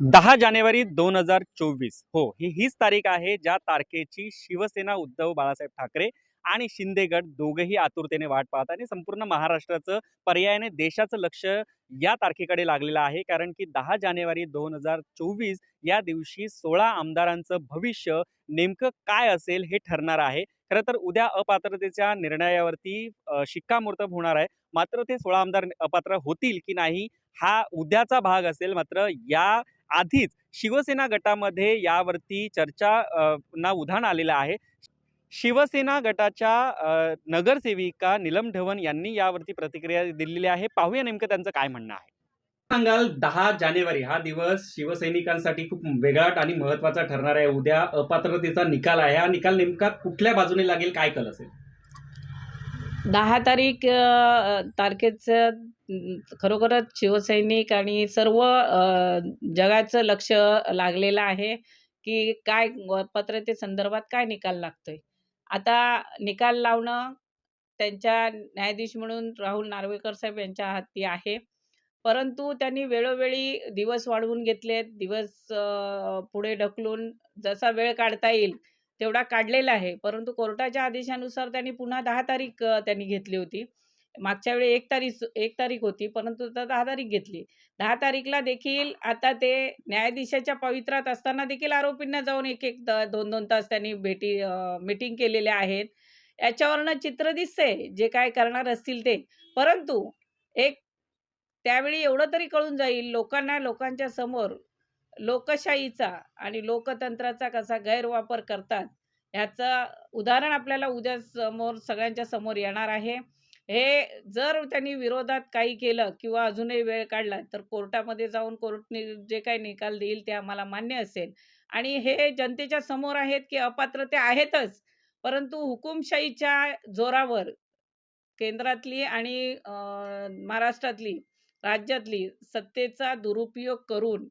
दहा जानेवारी दोन हजार चोवीस. हो ही हीच तारीख आहे ज्या तारखेची शिवसेना उद्धव बाळासाहेब ठाकरे आणि शिंदे गट दोघेही आतुरतेने वाट पाहतात आणि संपूर्ण महाराष्ट्राचं पर्यायाने देशाचं लक्ष या तारखेकडे लागलेलं आहे. कारण की दहा जानेवारी दोन हजार चोवीस या दिवशी सोळा आमदारांचं भविष्य नेमकं काय असेल हे ठरणार आहे. खरं तर उद्या अपात्रतेच्या निर्णयावरती शिक्कामोर्तब होणार आहे. मात्र ते सोळा आमदार अपात्र होतील की नाही हा उद्याचा भाग असेल मात्र या आधीच शिवसेना गटामध्ये यावरती चर्चा ना उधाण आलेलं आहे. शिवसेना गटाच्या नगरसेविका निलम ढवण यांनी यावरती प्रतिक्रिया दिलेली आहे. पाहूया नेमकं त्यांचं काय म्हणणं आहे. सांगाल दहा जानेवारी हा दिवस शिवसैनिकांसाठी खूप वेगळाट आणि महत्त्वाचा ठरणार आहे. उद्या अपात्रतेचा निकाल आहे. हा निकाल नेमका कुठल्या बाजूने लागेल काय कल असेल? दहा तारीख तारखेचं खरोखरच शिवसैनिक आणि सर्व जगाचं लक्ष लागलेलं आहे की काय पत्रते संदर्भात काय निकाल लागतोय. आता निकाल लावणं त्यांच्या न्यायाधीश म्हणून राहुल नार्वेकर साहेब यांच्या हाती आहे. परंतु त्यांनी वेळोवेळी दिवस वाढवून घेतलेत दिवस पुढे ढकलून जसा वेळ काढता येईल तेवढा काढलेला आहे. परंतु कोर्टाच्या आदेशानुसार त्यांनी पुन्हा दहा तारीख त्यांनी घेतली होती. मागच्या वेळी एक तारीख एक तारीख होती परंतु दहा तारीख घेतली. दहा तारीखला देखील आता ते न्यायाधीशाच्या पवित्रात असताना देखील आरोपींना जाऊन एक एक दोन दोन तास त्यांनी भेटी मिटिंग केलेल्या आहेत. याच्यावरनं चित्र दिसतंय जे काय करणार असतील ते. परंतु एक त्यावेळी एवढं तरी कळून जाईल लोकांना लोकांच्या समोर लोकशाहीचा आणि लोकतंत्राचा कसा गैरवापर करतात ह्याचं उदाहरण आपल्याला उद्या समोर सगळ्यांच्या समोर येणार आहे. हे जर त्यांनी विरोधात काही केलं किंवा अजूनही वेळ काढला तर कोर्टामध्ये जाऊन कोर्टने जे काही निकाल देईल ते आम्हाला मान्य असेल. आणि हे जनतेच्या समोर आहेत की अपात्र ते आहेतच परंतु हुकुमशाहीच्या जोरावर केंद्रातली आणि महाराष्ट्रातली राज्यातली सत्तेचा दुरुपयोग करून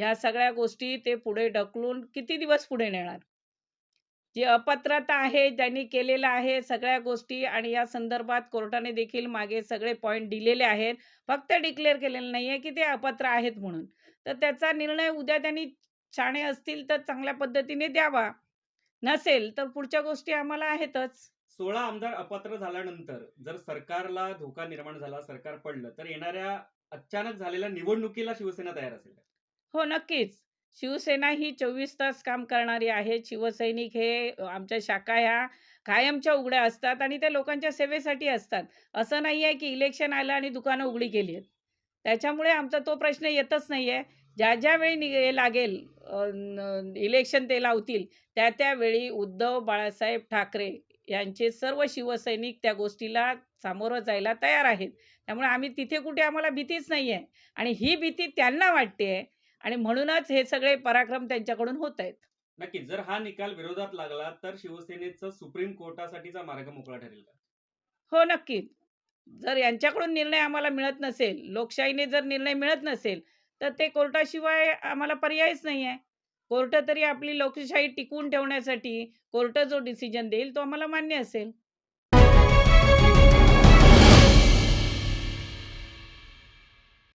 ह्या सगळ्या गोष्टी ते पुढे ढकलून किती दिवस पुढे नेणार? जी अपात्रता आहे ज्यांनी केलेलं आहे सगळ्या गोष्टी आणि या संदर्भात कोर्टाने देखील मागे सगळे पॉईंट दिलेले आहेत. फक्त डिक्लेअर केलेलं नाही आहे की ते अपात्र आहेत म्हणून. तर त्याचा निर्णय उद्या त्यांनी शाणे असतील तर चांगल्या पद्धतीने द्यावा. नसेल तर पुढच्या गोष्टी आम्हाला आहेतच. सोळा आमदार अपात्र झाल्यानंतर जर सरकारला धोका निर्माण झाला सरकार पडलं तर येणाऱ्या अचानक झालेल्या निवडणुकीला शिवसेना तयार असेल. हो नक्कीच. शिवसेना ही चोवीस तास काम करणारी आहे. शिवसैनिक हे आमच्या शाखा ह्या कायमच्या उघड्या असतात आणि त्या लोकांच्या सेवेसाठी असतात. असं नाही आहे की इलेक्शन आलं आणि दुकानं उघडी केली आहेत. त्याच्यामुळे आमचा तो प्रश्न येतच नाही आहे. ज्या ज्या वेळी नि- हे लागेल अ, न- इलेक्शन ते लावतील त्या त्यावेळी उद्धव बाळासाहेब ठाकरे यांचे सर्व शिवसैनिक त्या गोष्टीला सामोरं जायला तयार आहेत. त्यामुळे आम्ही तिथे कुठे आम्हाला भीतीच नाही आहे. आणि ही भीती त्यांना वाटते आहे आणि म्हणूनच हे सगळे पराक्रम त्यांच्याकडून होत आहेत नक्की जर हा निकाल विरोधात लागला तर शिवसेनेचं सुप्रीम कोर्टासाठीचा मार्ग मोकळा ठरेल का? हो नक्की जर यांच्याकडून निर्णय आम्हाला मिळत नसेल लोकशाहीने जर निर्णय मिळत नसेल तर ते कोर्टाशिवाय आम्हाला पर्यायच नाही आहे कोर्ट तरी आपली लोकशाही टिकवून ठेवण्यासाठी कोर्ट जो डिसिजन देईल तो आम्हाला मान्य असेल.